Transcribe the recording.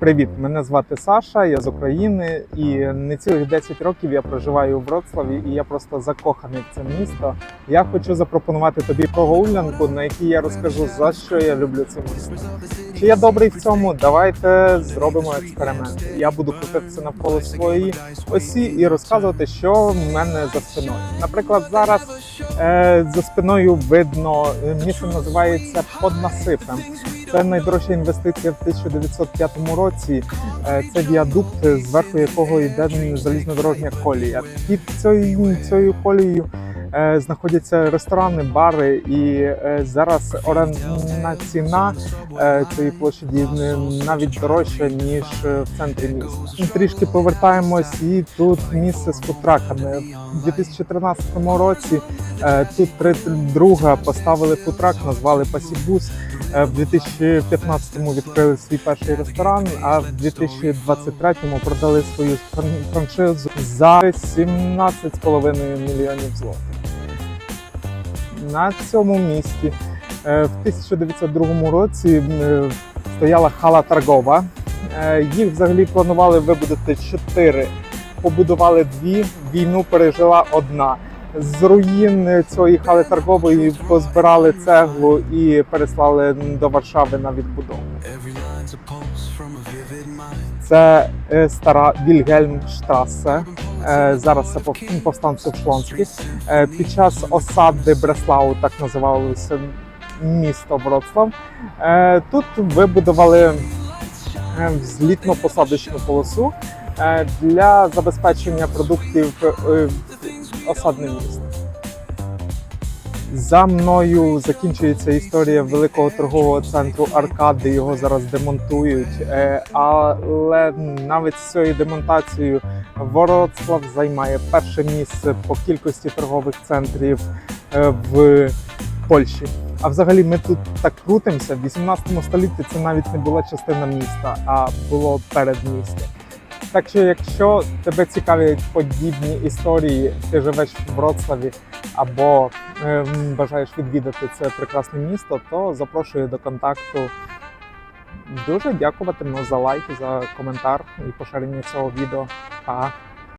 Привіт, мене звати Саша, я з України, і не цілих 10 років я проживаю у Вроцлаві, і я просто закоханий в це місто. Я хочу запропонувати тобі прогулянку, на якій я розкажу за що я люблю це місто. Чи я добрий в цьому? Давайте зробимо експеримент. Я буду крутитися навколо своєї осі і розказувати, що в мене за спиною. Наприклад, зараз е, за спиною видно е, місце називається Поднасипем. Це найдорожча інвестиція в 1905 році. Е, Це віадукт, зверху якого йде залізнодорожня колія. Під цією, цією колією е, знаходяться ресторани, бари, і е, зараз орендна ціна цієї площаді навіть дорожча ніж в центрі міста. Трішки повертаємось, і тут місце з футраками. У 2013 році тут три друга поставили футрак, назвали Пасібус. Е, В 2015-му відкрили свій перший ресторан, а в 2023-му продали свою фран- франшизу за 17,5 мільйонів злотих. На цьому місці е, в 1902 році е, стояла хала торгова. Е, Їх взагалі планували вибудувати чотири. Побудували дві, війну пережила одна. З руїн цієї хали торгової позбирали цеглу і переслали до Варшави на відбудову. Це е, стара Вільгельмштрасе. Е, Зараз це пов- повстанці шлонські. Е, Під час осади Бреслау, так називалося місто Вроцлав. Тут вибудували е, взлітно-посадочну полосу для забезпечення продуктів е, осадним містом. За мною закінчується історія великого торгового центру Аркади. Його зараз демонтують. Е, Але навіть з цією демонтацією Вроцлав займає перше місце по кількості торгових центрів е, в Польщі. А взагалі ми тут так крутимося. В 18 столітті це навіть не була частина міста, а було передмістя. Так що, якщо тебе цікавлять подібні історії, ти живеш в Вроцлаві або е, бажаєш відвідати це прекрасне місто, то запрошую до контакту. Дуже дякуватиму за лайк, за коментар і поширення цього відео. Па!